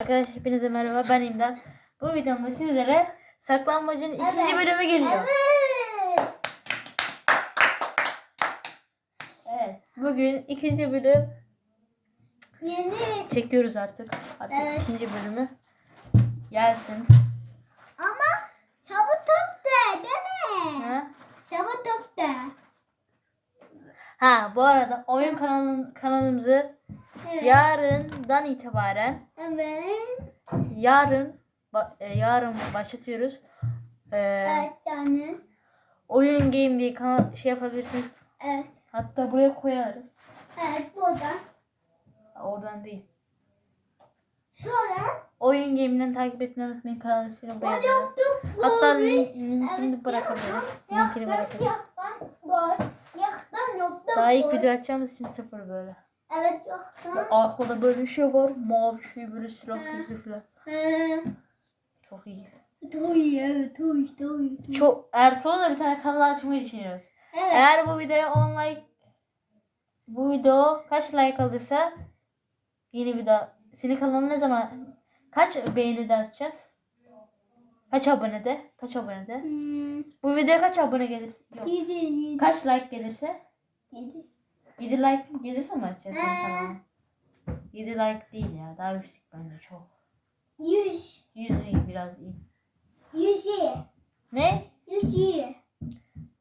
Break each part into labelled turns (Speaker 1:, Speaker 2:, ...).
Speaker 1: Arkadaşlar hepinize merhaba ben İmdat. Bu videomda sizlere saklanmacın ikinci
Speaker 2: Evet.
Speaker 1: bölümü geliyor.
Speaker 2: Evet.
Speaker 1: Evet. Bugün ikinci bölüm
Speaker 2: Yeni.
Speaker 1: çekiyoruz artık. Artık
Speaker 2: Evet.
Speaker 1: ikinci bölümü gelsin.
Speaker 2: Ama şabı top da değil mi?
Speaker 1: Ha?
Speaker 2: Şabı top
Speaker 1: ha bu arada oyun kanalın kanalımızı
Speaker 2: Evet.
Speaker 1: yarından itibaren
Speaker 2: Evet.
Speaker 1: yarın ba- e, yarın başlatıyoruz. Ee,
Speaker 2: Evet yani.
Speaker 1: oyun game diye kanal şey yapabilirsiniz.
Speaker 2: Evet.
Speaker 1: Hatta buraya koyarız.
Speaker 2: Evet burada.
Speaker 1: Ha, Oradan değil.
Speaker 2: Sonra.
Speaker 1: Oyun game'den takip etmeyi unutmayın. Kanal ismini buraya yazarım.
Speaker 2: Yaptık.
Speaker 1: Hatta
Speaker 2: bu
Speaker 1: link, linkini
Speaker 2: Evet,
Speaker 1: bırakabilirim.
Speaker 2: yaptım,
Speaker 1: Linkini.
Speaker 2: Yaptım, yaptım,
Speaker 1: Daha ilk video açacağımız için sıfır böyle.
Speaker 2: Evet yaptım.
Speaker 1: Arkada böyle şey var. Mavi şey böyle silah falan.
Speaker 2: He.
Speaker 1: Çok iyi.
Speaker 2: Toy evet toy toy. toy.
Speaker 1: Çok Ertuğrul'la bir tane kanal açmayı düşünüyoruz.
Speaker 2: Evet.
Speaker 1: Eğer bu videoya 10 like bu video kaç like alırsa yeni video senin kanalın ne zaman kaç beğeni de atacağız? Kaç abonede? Kaç abonede?
Speaker 2: Hmm,
Speaker 1: Bu videoya kaç abone gelir? Yok.
Speaker 2: Yedi yedi.
Speaker 1: Kaç like gelirse?
Speaker 2: Yedi.
Speaker 1: 7 like gelirse mi açacağız
Speaker 2: Ee.
Speaker 1: kanalına? 7 like değil ya. Daha yüksek bence çok.
Speaker 2: Yüz.
Speaker 1: 100 iyi biraz iyi.
Speaker 2: Yüz iyi.
Speaker 1: Ne?
Speaker 2: Yüz iyi.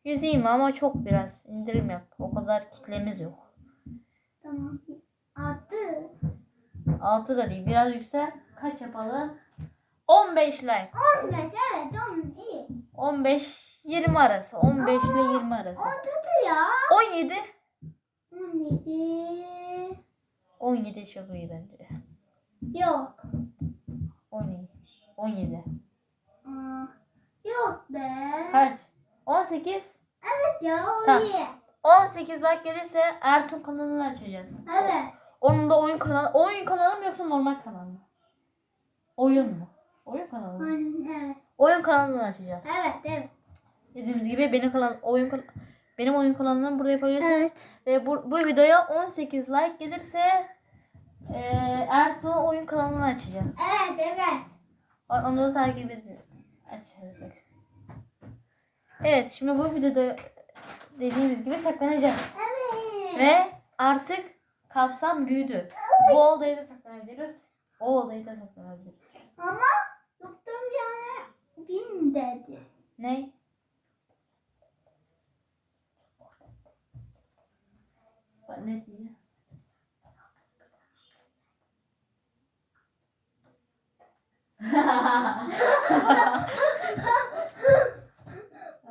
Speaker 1: 100 iyi mi ama çok biraz. indirim yap. O kadar kitlemiz yok.
Speaker 2: Tamam. Altı.
Speaker 1: 6 da değil. Biraz yüksel. Kaç yapalım? 15 like.
Speaker 2: On beş evet on iyi.
Speaker 1: 15 20 arası. 15 ile 20 arası.
Speaker 2: On tuttu ya.
Speaker 1: 17.
Speaker 2: On yedi.
Speaker 1: 17 çok iyi bence.
Speaker 2: Yok.
Speaker 1: 17. 17.
Speaker 2: Aa, yok be.
Speaker 1: Kaç? 18.
Speaker 2: Evet ya o
Speaker 1: Tamam.
Speaker 2: iyi.
Speaker 1: 18 like gelirse Ertuğ kanalını açacağız.
Speaker 2: Evet.
Speaker 1: Onun da oyun kanalı. Oyun kanalı mı yoksa normal kanal mı? Oyun mu? Oyun kanalı mı?
Speaker 2: Aynen, Evet.
Speaker 1: Oyun kanalını açacağız.
Speaker 2: Evet evet.
Speaker 1: Dediğimiz gibi benim kanal oyun kan- benim oyun kanalımı burada yapabilirsiniz.
Speaker 2: Evet.
Speaker 1: Ve bu, bu videoya 18 like gelirse e, Ertuğ oyun kanalını açacağız.
Speaker 2: Evet evet.
Speaker 1: Onu da takip edin. Açarız. Evet şimdi bu videoda dediğimiz gibi saklanacağız.
Speaker 2: Evet.
Speaker 1: Ve artık kapsam büyüdü. Bu odayı da saklanabiliriz. O odayı da saklanabiliriz.
Speaker 2: Ama yaptığım yani bin dedi.
Speaker 1: Ne? Bak ne diyeceğim?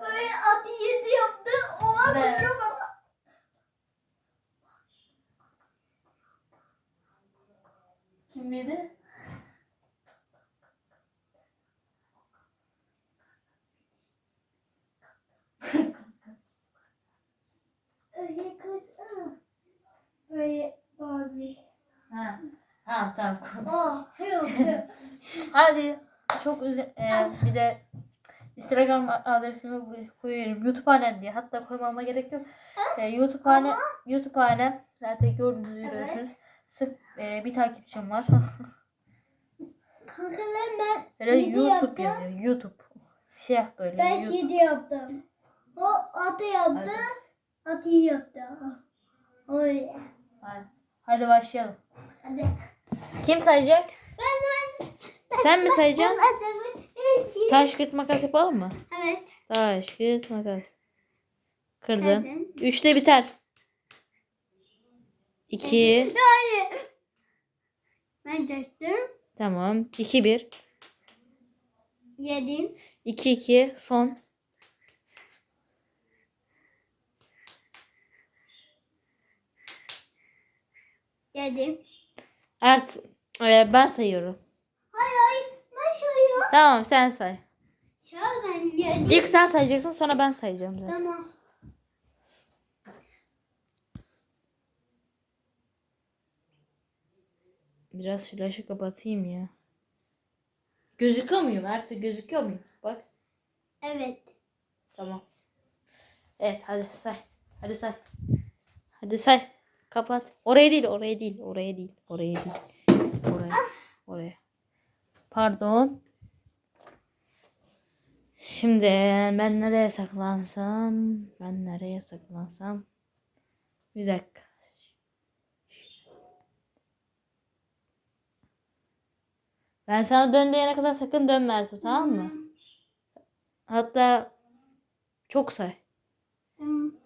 Speaker 2: Böyle atı yedi yaptım. O an ama.
Speaker 1: Kim yedi?
Speaker 2: Öyle kız. Aa. Böyle Barbie.
Speaker 1: Ha. Ha tamam.
Speaker 2: Oh yaptı.
Speaker 1: Hadi çok üzü e, bir de Instagram adresimi buraya koyuyorum. YouTubehanem diye. Hatta koymama gerek yok. E, YouTube'hane YouTube'hanem zaten gördüğünüz gibi
Speaker 2: Evet.
Speaker 1: görüyorsunuz. Sırf e, bir takipçim var.
Speaker 2: Kankalar ben
Speaker 1: Böyle
Speaker 2: yedi
Speaker 1: YouTube
Speaker 2: yaptım.
Speaker 1: yazıyor. YouTube. Siyah böyle.
Speaker 2: Ben
Speaker 1: YouTube.
Speaker 2: yedi yaptım. O atı yaptı.
Speaker 1: Hadi.
Speaker 2: Atı yaptı. Öyle.
Speaker 1: Hadi. Hadi başlayalım.
Speaker 2: Hadi.
Speaker 1: Kim sayacak?
Speaker 2: Ben ben.
Speaker 1: Sen mi sayacaksın? Taş kırt makas yapalım mı?
Speaker 2: Evet.
Speaker 1: Taş kırt makas. Kırdım.
Speaker 2: Kırdın.
Speaker 1: Üçte biter. İki.
Speaker 2: Hayır. Ben geçtim.
Speaker 1: Tamam. İki bir.
Speaker 2: Yedin.
Speaker 1: İki iki. Son.
Speaker 2: Yedim.
Speaker 1: Ert. e, ben sayıyorum.
Speaker 2: Hayır hayır. Ben şöyle.
Speaker 1: Tamam sen say.
Speaker 2: Şöyle ben yedim.
Speaker 1: İlk sen sayacaksın sonra ben sayacağım zaten.
Speaker 2: Tamam.
Speaker 1: Biraz flaşı kapatayım ya. Gözüküyor muyum Ertuğ? Gözüküyor muyum? Bak.
Speaker 2: Evet.
Speaker 1: Tamam. Evet hadi say. Hadi say. Hadi say. Kapat. Oraya değil, oraya değil, oraya değil, oraya değil. Oraya. Oraya. Pardon. Şimdi ben nereye saklansam? Ben nereye saklansam? Bir dakika. Ben sana dön diyene kadar sakın dönme Ertuğ tamam mı? Hatta çok say.
Speaker 2: Tamam.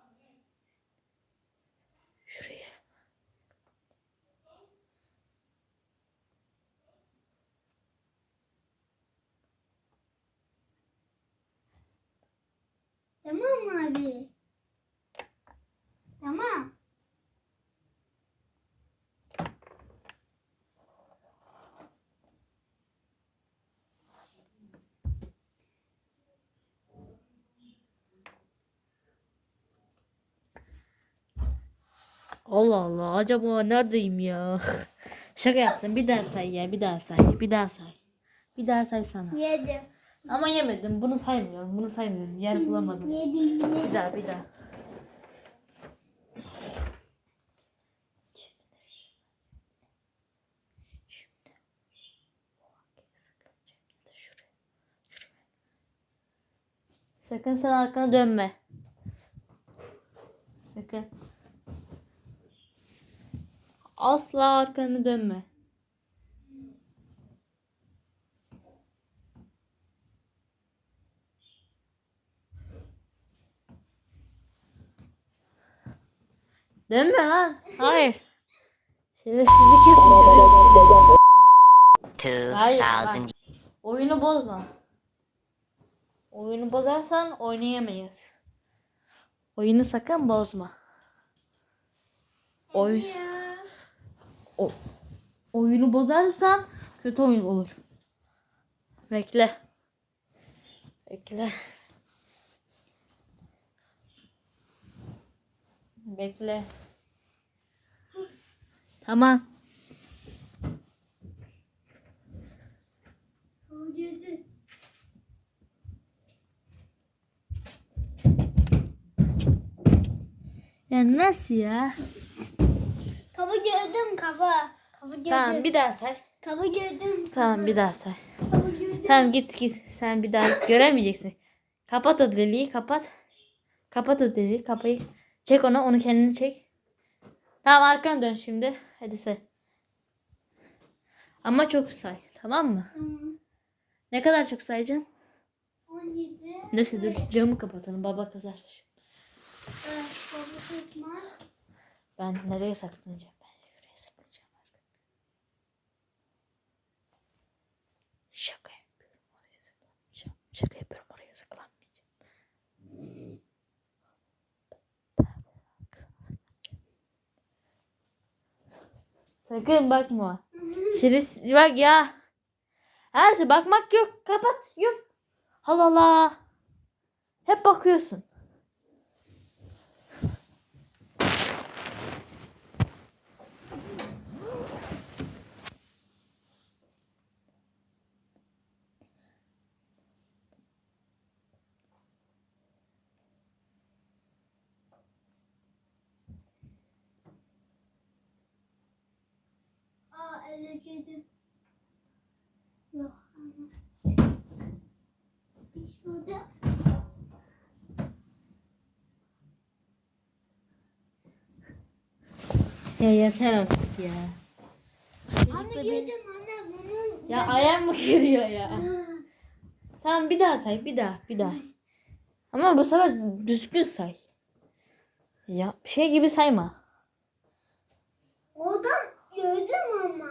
Speaker 2: Tamam mı abi? Tamam.
Speaker 1: Allah Allah acaba neredeyim ya? Şaka yaptım. Bir daha say ya. Bir daha say. Bir daha say. Bir daha say sana.
Speaker 2: Yedim.
Speaker 1: Ama yemedim. Bunu saymıyorum. Bunu saymıyorum. Yer bulamadım.
Speaker 2: Yedim.
Speaker 1: Bir daha bir daha. Sakın sen arkana dönme. Sakın. Asla arkanı dönme. Dönme lan. Hayır. Şerefsizlik yapma. Hayır.
Speaker 3: 2000
Speaker 1: Oyunu bozma. Oyunu bozarsan oynayamayız. Oyunu sakın bozma. Oy, o, oyunu bozarsan kötü oyun olur. Bekle. Bekle. Bekle.
Speaker 2: Yedim.
Speaker 1: Ya nasıl ya?
Speaker 2: Kafa gördüm kafa. Kafa gördüm.
Speaker 1: Tamam bir daha say.
Speaker 2: Kafa gördüm.
Speaker 1: Tamam bir daha say.
Speaker 2: Kafa gördüm.
Speaker 1: Tamam git git. Sen bir daha göremeyeceksin. Kapat o deliği kapat. Kapat o deliği kapayı. Çek onu onu kendini çek. Tamam arkana dön şimdi. Hadi say. Ama çok say. Tamam mı?
Speaker 2: Tamam.
Speaker 1: Ne kadar çok sayacaksın?
Speaker 2: 17.
Speaker 1: Neyse dur camı kapatalım. Baba kızar.
Speaker 2: Evet, baba tutma.
Speaker 1: Ben nereye saklanacağım? Ben şuraya saklanacağım. Şaka yapıyorum. Oraya saklanmayacağım. Şaka yapıyorum. Oraya saklanmayacağım. Sakın bakma. Şerif bak ya. Her şey bakmak yok. Kapat. Yum. Allah Allah. Hep bakıyorsun.
Speaker 2: Aa girdim. Yok. ama. Hiç burada.
Speaker 1: Ya yeter artık ya.
Speaker 2: Anne girdim anne bunu.
Speaker 1: Ya ayağım mı giriyor ya? Tamam bir daha say. Bir daha. Bir daha. Ama bu sefer düzgün say. Ya şey gibi sayma.
Speaker 2: Oradan gördüm ama.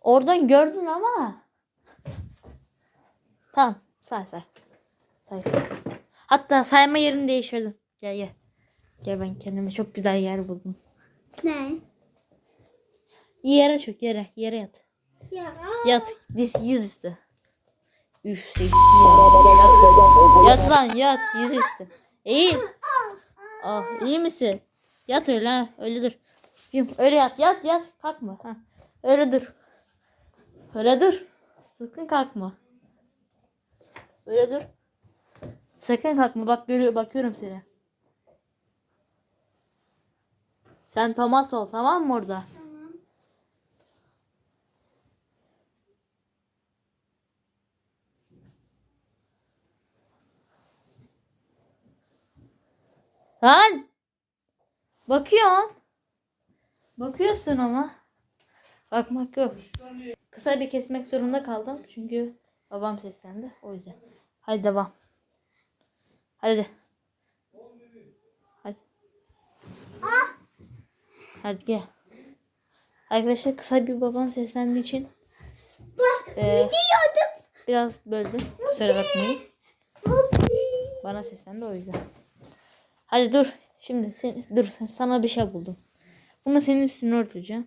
Speaker 1: Oradan gördün ama. Tamam. Say say. Say say. Hatta sayma yerini değiştirdim. Gel gel. Gel ben kendime çok güzel yer buldum.
Speaker 2: Ne?
Speaker 1: Yere çök yere. Yere yat.
Speaker 2: Ya.
Speaker 1: Yat. Diz yüz üstü. Üf seksi ya. Yat. Yat lan yat. Yüz üstü. Eğil. Ah iyi misin? Yat öyle ha. Öyle dur. Öyle yat. Yat yat. Kalkma. Ha. Öyle dur. Öyle dur. Sakın kalkma. Öyle dur. Sakın kalkma. Bak görüyor bakıyorum seni. Sen Thomas ol tamam mı orada?
Speaker 2: Tamam.
Speaker 1: Lan! Bakıyorsun. Bakıyorsun ama. Bakmak yok. Kısa bir kesmek zorunda kaldım. Çünkü babam seslendi. O yüzden. Hadi devam. Hadi. Hadi. Hadi gel. Arkadaşlar kısa bir babam seslendiği için
Speaker 2: Bak
Speaker 1: Ee,
Speaker 2: gidiyordum.
Speaker 1: biraz böldüm. Kusura bakmayın. Bana seslendi o yüzden. Hadi dur. Şimdi sen, dur sen, sana bir şey buldum. Bunu senin üstüne örteceğim.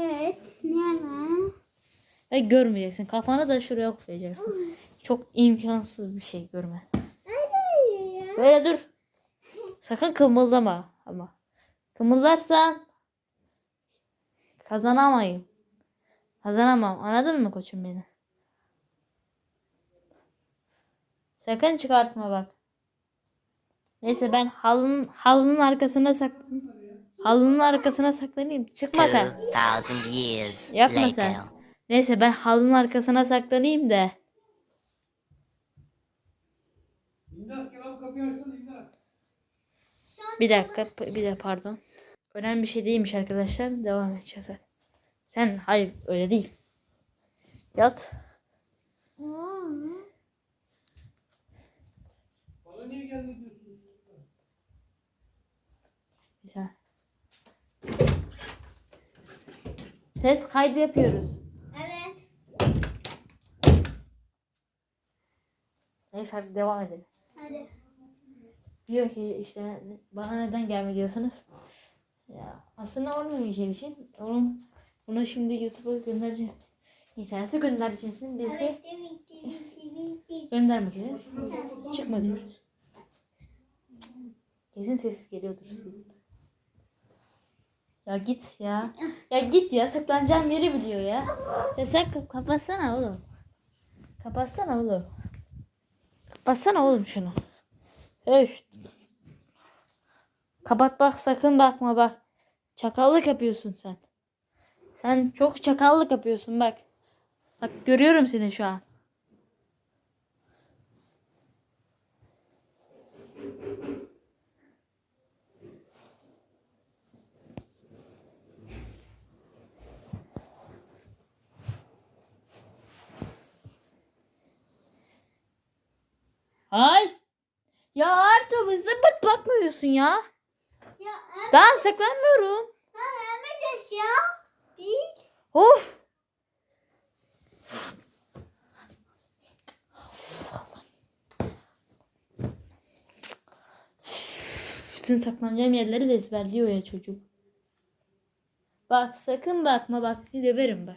Speaker 2: Evet. Ne var?
Speaker 1: Ve görmeyeceksin. Kafanı da şuraya koyacaksın. Çok imkansız bir şey görme. Böyle dur. Sakın kımıldama ama. Kımıldarsan kazanamayım. Kazanamam. Anladın mı koçum beni? Sakın çıkartma bak. Neyse ben halının halının arkasına sak halının arkasına saklanayım. Çıkma sen.
Speaker 3: 2,000 years
Speaker 1: Yapma sen. Neyse ben halının arkasına saklanayım da. Bir dakika, bir de pardon. Önemli bir şey değilmiş arkadaşlar. Devam edeceğiz. Sen hayır öyle değil. Yat.
Speaker 4: Bana niye geldin diyorsun?
Speaker 1: Güzel. Ses kaydı yapıyoruz.
Speaker 2: Evet.
Speaker 1: Neyse hadi devam edelim.
Speaker 2: Hadi.
Speaker 1: Diyor ki işte bana neden gelme diyorsunuz. Ya aslında onun şey için. Onun, bunu şimdi YouTube'a göndereceğim. İnternete göndereceğiz. Bizi
Speaker 2: Evet. Bitti bitti bitti.
Speaker 1: gönderme diyoruz. Çıkma diyoruz. Kesin ses geliyordur sizin. Ya git ya. Ya git ya. Saklanacağım yeri biliyor ya. Ya sen kap- kapatsana oğlum. Kapatsana oğlum. Kapatsana oğlum şunu. Öş. Kapat bak sakın bakma bak. Çakallık yapıyorsun sen. Sen çok çakallık yapıyorsun bak. Bak görüyorum seni şu an. Ay. Ya Arto zıpırt bakmıyorsun ya.
Speaker 2: Ya evet.
Speaker 1: Ben saklanmıyorum.
Speaker 2: Lan Emre ya. Bir.
Speaker 1: Of. Bütün saklanacağım yerleri de ezberliyor ya çocuk. Bak sakın bakma bak döverim bak.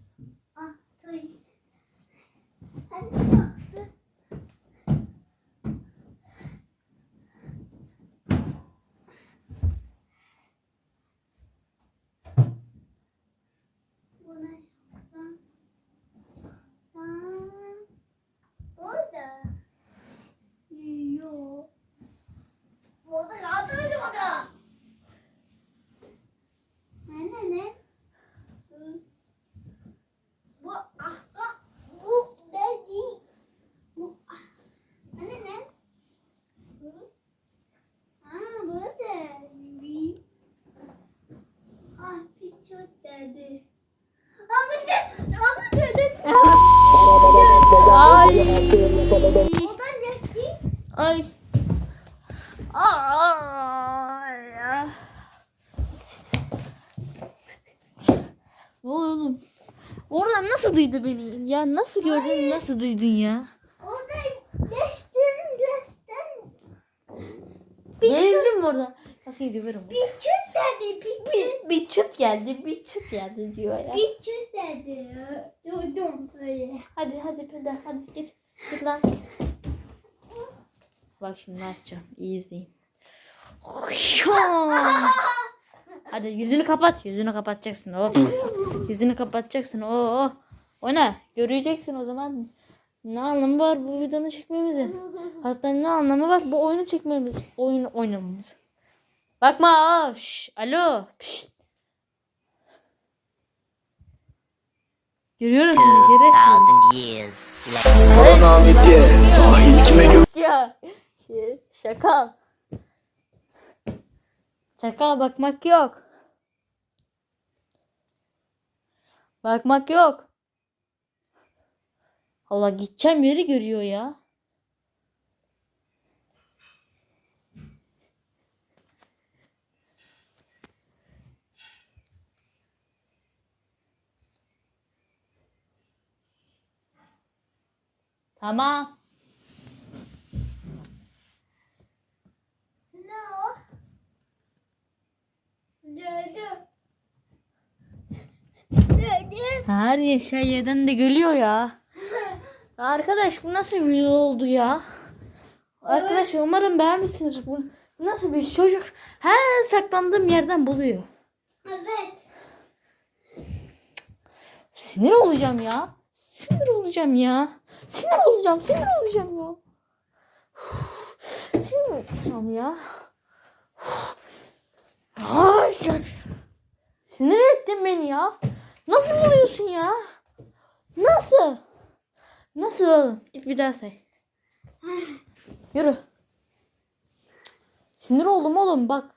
Speaker 2: Ah, dur. Hadi kalktı. Buna şapkan. Şapkan. Burada. Yok. Burada kaldı burada. Anne ne? Hı. Bu ahta bu dedi. Bu ah. Anne ne? Bu. Ha bu da bir. Ah bir çok dedi. Ama de, ama dedi.
Speaker 1: Ay.
Speaker 2: O da dedi.
Speaker 1: Ay. Ay. Ne oluyor oğlum? Oradan nasıl duydu beni? Ya nasıl gördün, nasıl duydun ya?
Speaker 2: O da geçtin geçtin.
Speaker 1: Gezdim orada. Nasıl gidiyorum?
Speaker 2: Bir çıt dedi. Bir çıt.
Speaker 1: Bir çıt geldi, bir çıt geldi diyor ya.
Speaker 2: Bir çıt dedi. Durdum böyle.
Speaker 1: Hadi hadi Peder hadi git. Git lan. Bak şimdi ne yapacağım. İyi izleyin. Hadi yüzünü kapat. Yüzünü kapatacaksın. Hop. Yüzünü kapatacaksın. Oo. O ne? Göreceksin o zaman. Ne anlamı var bu videonun çekmemizin? Hatta ne anlamı var bu oyunu çekmemiz? Oyun oynamamız. Bakma. şş, alo. Pişt. Görüyorum seni şerefsiz.
Speaker 5: Sahil kime gö-
Speaker 1: ya. Şey, şakal. Şakal bakmak yok. Bakmak yok. Allah gideceğim yeri görüyor ya. Tamam.
Speaker 2: Ne o? Gördüm. Gördüm.
Speaker 1: Her şey yerden de geliyor ya. Arkadaş bu nasıl bir video oldu ya? Arkadaş umarım beğenmişsiniz. Bu nasıl bir çocuk her saklandığım yerden buluyor.
Speaker 2: Evet.
Speaker 1: Sinir olacağım ya. Sinir olacağım ya. Sinir olacağım, sinir olacağım ya. Sinir olacağım ya. Ya. Sinir ettin beni ya. Nasıl buluyorsun ya? Nasıl? Nasıl oğlum? Git bir daha say. Yürü. Sinir oldum oğlum bak.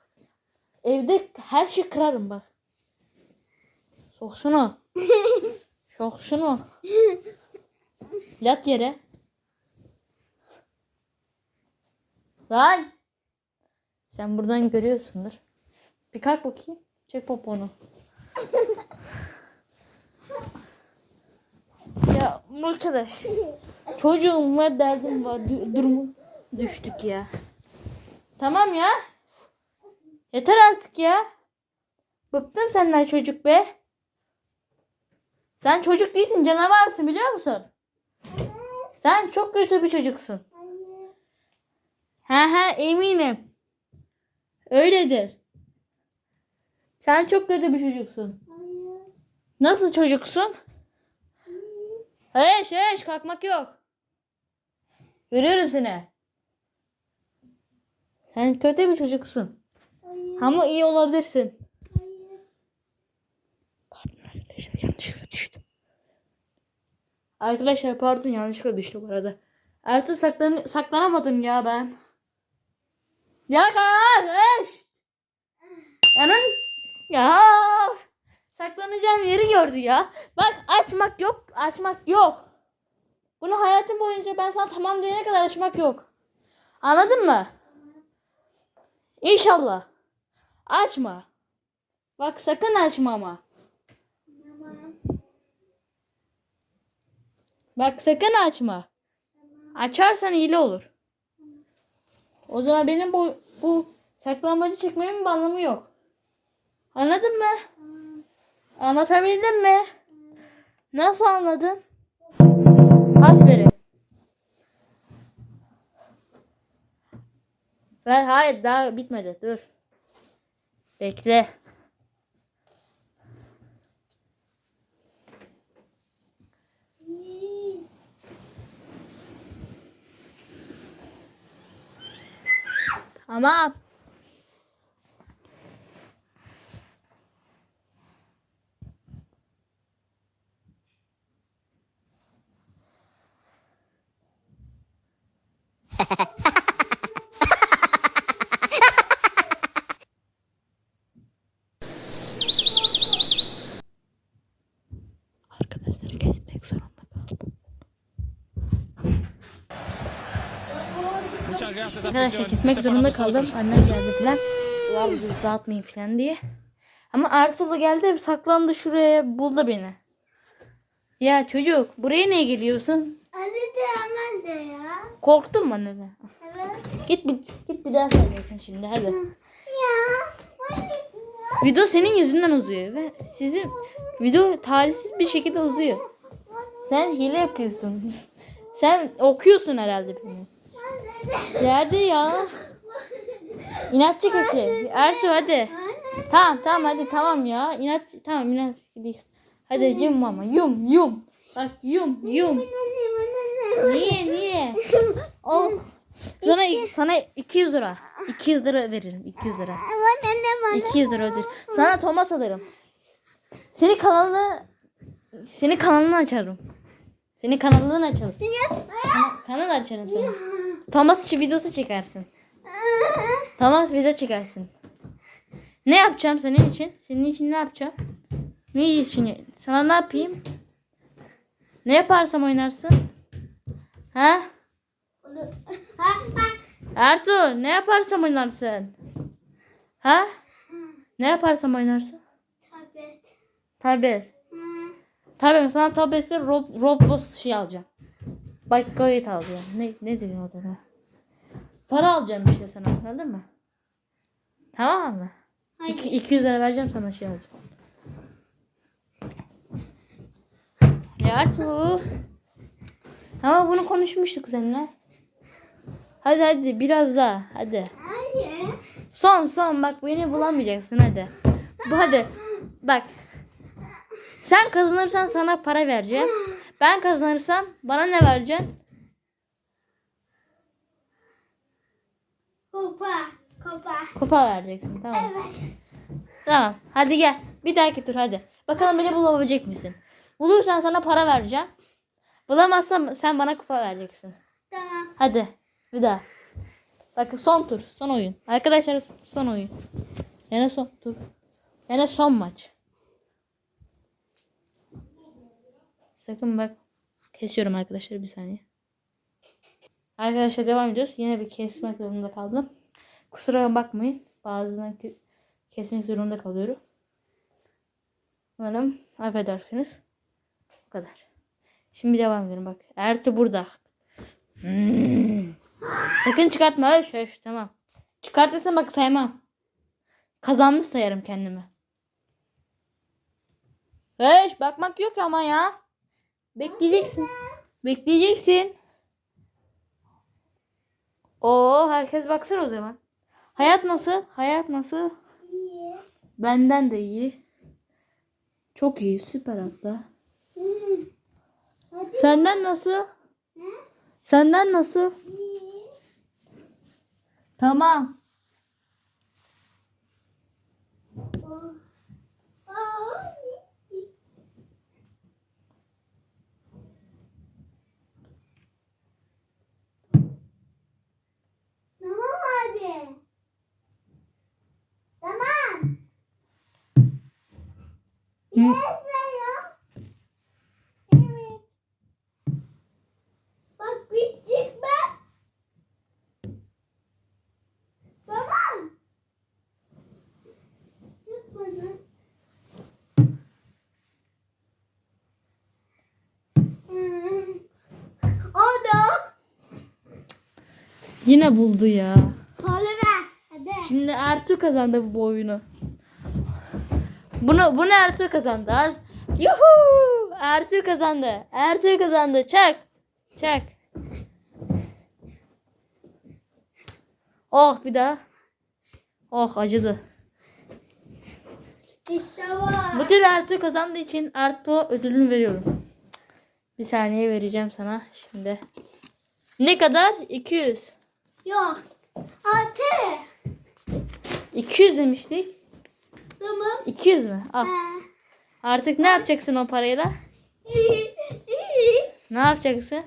Speaker 1: Evde her şey kırarım bak. Sok şunu. Sok şunu. Yat yere. Lan. Sen buradan görüyorsundur. Bir kalk bakayım. Çek poponu. ya arkadaş. Çocuğum var derdim var. durumu düştük ya. Tamam ya. Yeter artık ya. Bıktım senden çocuk be. Sen çocuk değilsin canavarsın biliyor musun? Sen çok kötü bir çocuksun. He he eminim. Öyledir. Sen çok kötü bir çocuksun. Nasıl çocuksun? Heş heş kalkmak yok. Görüyorum seni. Sen kötü bir çocuksun. Ama iyi olabilirsin. Pardon arkadaşlar yanlışlıkla düştüm. Arkadaşlar pardon yanlışlıkla düştüm bu arada. Artık saklan saklanamadım ya ben. Ya kardeş. Yanın ya saklanacağım yeri gördü ya. Bak açmak yok, açmak yok. Bunu hayatım boyunca ben sana tamam diyene kadar açmak yok. Anladın mı? İnşallah. Açma. Bak sakın açma ama. Bak sakın açma. Açarsan iyili olur. O zaman benim bu bu saklamacı çekmemin bir anlamı yok. Anladın mı? Anlatabildim mi? Nasıl anladın? Aferin. Ben hayır daha bitmedi. Dur. Bekle. Tamam. Arkadaşlar geçmek zorunda kaldım. Arkadaşlar kesmek zorunda kaldım. Annem geldi falan. Var bizi dağıtmayın falan diye. Ama Ertuğrul da geldi saklandı şuraya buldu beni. Ya çocuk buraya niye geliyorsun?
Speaker 2: Anne de hemen de ya.
Speaker 1: Korktun mu anneden?
Speaker 2: Evet.
Speaker 1: Git bir, git bir daha sallayacaksın şimdi hadi.
Speaker 2: Ya. Anne.
Speaker 1: Video senin yüzünden uzuyor ve sizin video talihsiz bir şekilde uzuyor. Sen hile yapıyorsun. Sen okuyorsun herhalde beni. Hadi ya. İnatçı keçi. Ertuğ hadi. Tamam tamam hadi tamam ya. İnat tamam inat. Hadi yum mama yum yum. Bak yum yum. Niye niye? Oh. Sana sana 200 lira. 200 lira veririm. 200 lira. 200 lira öder. Sana Thomas alırım. Seni kanalını seni kanalını açarım. Seni kanalını açalım. Kana- kanal açarım sana. Thomas için videosu çekersin. Thomas video çekersin. Ne yapacağım senin için? Senin için ne yapacağım? Ne için? Sana ne yapayım? Ne yaparsam oynarsın? Ha? Ertuğ ne yaparsam oynarsın? Ha? Ne yaparsam oynarsın? Tablet. Tabii sana tabletle Rob Roblox şey alacağım. Başka oyun alacağım. Ne ne diyorsun o da? Para alacağım işte sana anladın mı? Tamam mı? İki, 200 lira vereceğim sana şey alacağım. Ya Ertuğ. Ama bunu konuşmuştuk seninle. Hadi hadi biraz daha hadi. Son son bak beni bulamayacaksın hadi. Bu hadi. Bak. Sen kazanırsan sana para vereceğim. Ben kazanırsam bana ne vereceksin?
Speaker 2: Kupa. Kupa.
Speaker 1: Kupa vereceksin tamam.
Speaker 2: Evet.
Speaker 1: Tamam. Hadi gel. Bir dahaki tur hadi. Bakalım beni bulabilecek misin? Bulursan sana para vereceğim. Bulamazsam sen bana kupa vereceksin.
Speaker 2: Tamam.
Speaker 1: Hadi. Bir daha. Bakın son tur. Son oyun. Arkadaşlar son oyun. Yine son tur. Yine son maç. Sakın bak. Kesiyorum arkadaşlar bir saniye. Arkadaşlar devam ediyoruz. Yine bir kesmek zorunda kaldım. Kusura bakmayın. Bazılarını ke- kesmek zorunda kalıyorum. Umarım affedersiniz. Kadar. Şimdi devam edelim bak. Ertuğ burada. Hmm. Sakın çıkartma. Öş, öş, tamam. Çıkartırsan bak saymam. Kazanmış sayarım kendimi. Öş, bakmak yok ama ya. Bekleyeceksin. Bekleyeceksin. Oo herkes baksın o zaman. Hayat nasıl? Hayat nasıl? Benden de iyi. Çok iyi, süper hatta. Senden nasıl? Senden nasıl? Tamam.
Speaker 2: Tamam. Yes ver ya. Evet. Bak bitecek ben. Tamam. Çık bana. Hmm. Adam.
Speaker 1: Yine buldu ya.
Speaker 2: Kola ver. Hadi.
Speaker 1: Şimdi Ertuğ kazandı bu oyunu. Bunu bunu Ertuğ kazandı. Er Yuhu! Ertuğ kazandı. Ertuğ kazandı. Çak. Çak. Oh bir daha. Oh acıdı.
Speaker 2: İşte var.
Speaker 1: Bu tür Ertuğ kazandığı için Ertuğ ödülünü veriyorum. Bir saniye vereceğim sana şimdi. Ne kadar? 200.
Speaker 2: Yok. Altı.
Speaker 1: 200 demiştik.
Speaker 2: Tamam.
Speaker 1: 200 mü? Al.
Speaker 2: Ha.
Speaker 1: Artık ne yapacaksın o parayla? Ne yapacaksın?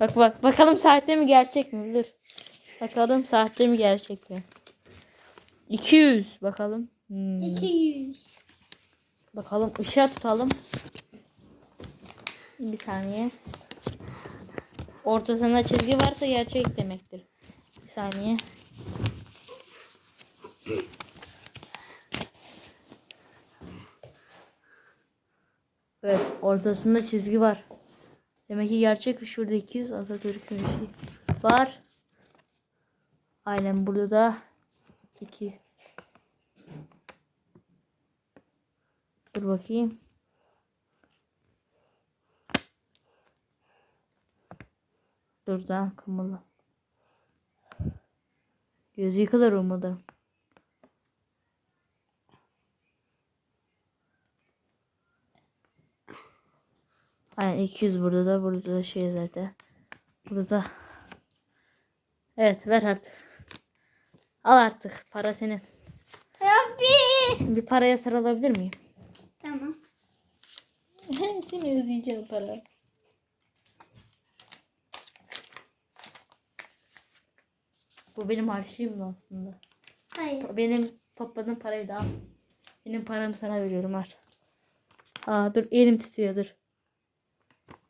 Speaker 1: Bak bak bakalım sahte mi gerçek mi? Dur. Bakalım sahte mi gerçek mi? 200 bakalım. Hmm.
Speaker 2: 200.
Speaker 1: Bakalım ışığa tutalım. Bir saniye. Ortasında çizgi varsa gerçek demektir. Bir saniye. Evet, ortasında çizgi var. Demek ki gerçek şurada 200 Atatürk'ün bir şey var. Aynen burada da 2 Dur bakayım. Dur daha kımılı. Gözü yıkılır umarım. Aynen 200 burada da burada da şey zaten. Burada. Evet ver artık. Al artık. Para senin.
Speaker 2: Abi.
Speaker 1: Bir paraya sarılabilir miyim?
Speaker 2: Tamam.
Speaker 1: Seni özleyeceğim para. Bu benim harçlığım aslında.
Speaker 2: Hayır.
Speaker 1: Benim topladığım parayı da al. Benim paramı sana veriyorum al. Aa dur elim titriyor dur.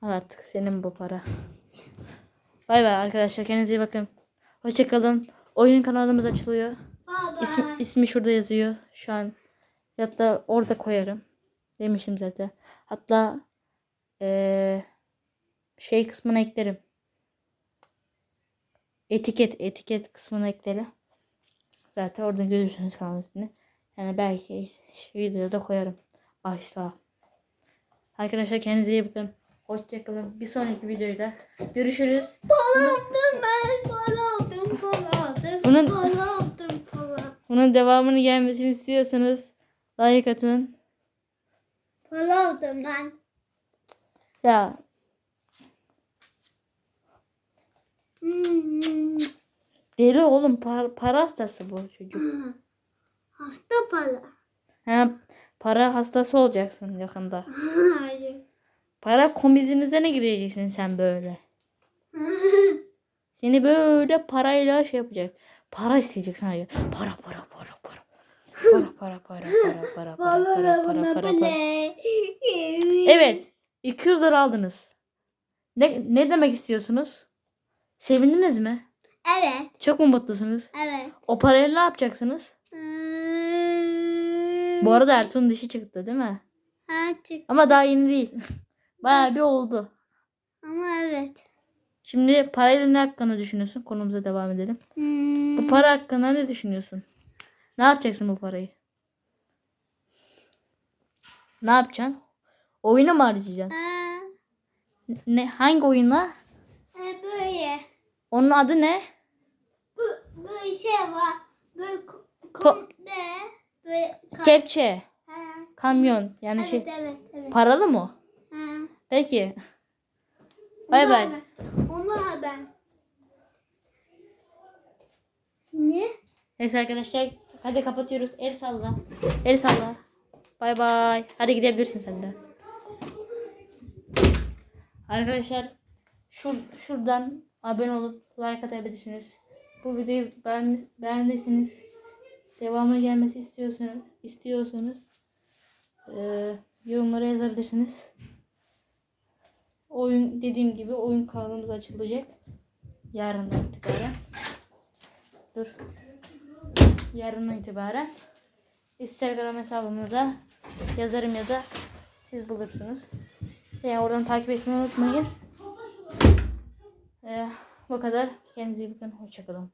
Speaker 1: Al artık senin bu para. Bay bay arkadaşlar kendinize iyi bakın. Hoşçakalın. Oyun kanalımız açılıyor.
Speaker 2: Baba.
Speaker 1: İsmi, ismi şurada yazıyor şu an. Hatta orada koyarım. Demiştim zaten. Hatta eee, şey kısmına eklerim. Etiket, etiket kısmına eklerim. Zaten orada görürsünüz kanal ismini. Yani belki videoda koyarım. Başta. Arkadaşlar kendinize iyi bakın. Hoşçakalın. Bir sonraki videoda görüşürüz.
Speaker 2: Pala aldım ben. Pala aldım. Pala aldım.
Speaker 1: Bunun-
Speaker 2: Pala aldım. Pala.
Speaker 1: Bunun devamını gelmesini istiyorsanız like atın.
Speaker 2: Pala aldım ben.
Speaker 1: Ya
Speaker 2: Hmm.
Speaker 1: Deli oğlum par- para hastası bu çocuk.
Speaker 2: Hasta pala.
Speaker 1: Ha, para hastası olacaksın yakında.
Speaker 2: Hayır.
Speaker 1: Para komizinize ne gireceksin sen böyle? Seni böyle parayla şey yapacak. Para isteyecek sana. Para para para para. Para para para para para para para para para para. Evet. 200 lira aldınız. Ne, ne demek istiyorsunuz? Sevindiniz mi?
Speaker 2: Evet.
Speaker 1: Çok mu mutlusunuz?
Speaker 2: Evet.
Speaker 1: O parayla ne yapacaksınız? Bu arada Ertuğ'un dişi çıktı değil mi?
Speaker 2: Artık.
Speaker 1: Ama daha yeni değil. Bayağı bir oldu.
Speaker 2: Ama evet.
Speaker 1: Şimdi parayla ne hakkında düşünüyorsun? Konumuza devam edelim.
Speaker 2: Hmm.
Speaker 1: Bu para hakkında ne düşünüyorsun? Ne yapacaksın bu parayı? Ne yapacaksın? Oyuna mı harcayacaksın?
Speaker 2: Ha,
Speaker 1: Ne, hangi oyuna? Onun adı ne?
Speaker 2: Bu, bu şey var. Böyle ko-
Speaker 1: To-
Speaker 2: kom- ne? Böyle ka-
Speaker 1: Kepçe,
Speaker 2: ha.
Speaker 1: kamyon yani
Speaker 2: Evet,
Speaker 1: şey.
Speaker 2: evet, evet.
Speaker 1: Paralı mı?
Speaker 2: Ha.
Speaker 1: Peki. Bay bay.
Speaker 2: Onu al ben. Şimdi
Speaker 1: Neyse arkadaşlar hadi kapatıyoruz. El salla. El salla. Bay bay. Hadi gidebilirsin sen de. Arkadaşlar şur şuradan abone olup like atabilirsiniz. Bu videoyu beğen beğendiyseniz devamı gelmesi istiyorsanız istiyorsanız eee yorumlara yazabilirsiniz. Oyun dediğim gibi oyun kanalımız açılacak. Yarından itibaren. Dur yarından itibaren Instagram hesabımı da yazarım ya da siz bulursunuz. Yani oradan takip etmeyi unutmayın. Ee, bu kadar. Kendinize iyi bakın. Hoşçakalın.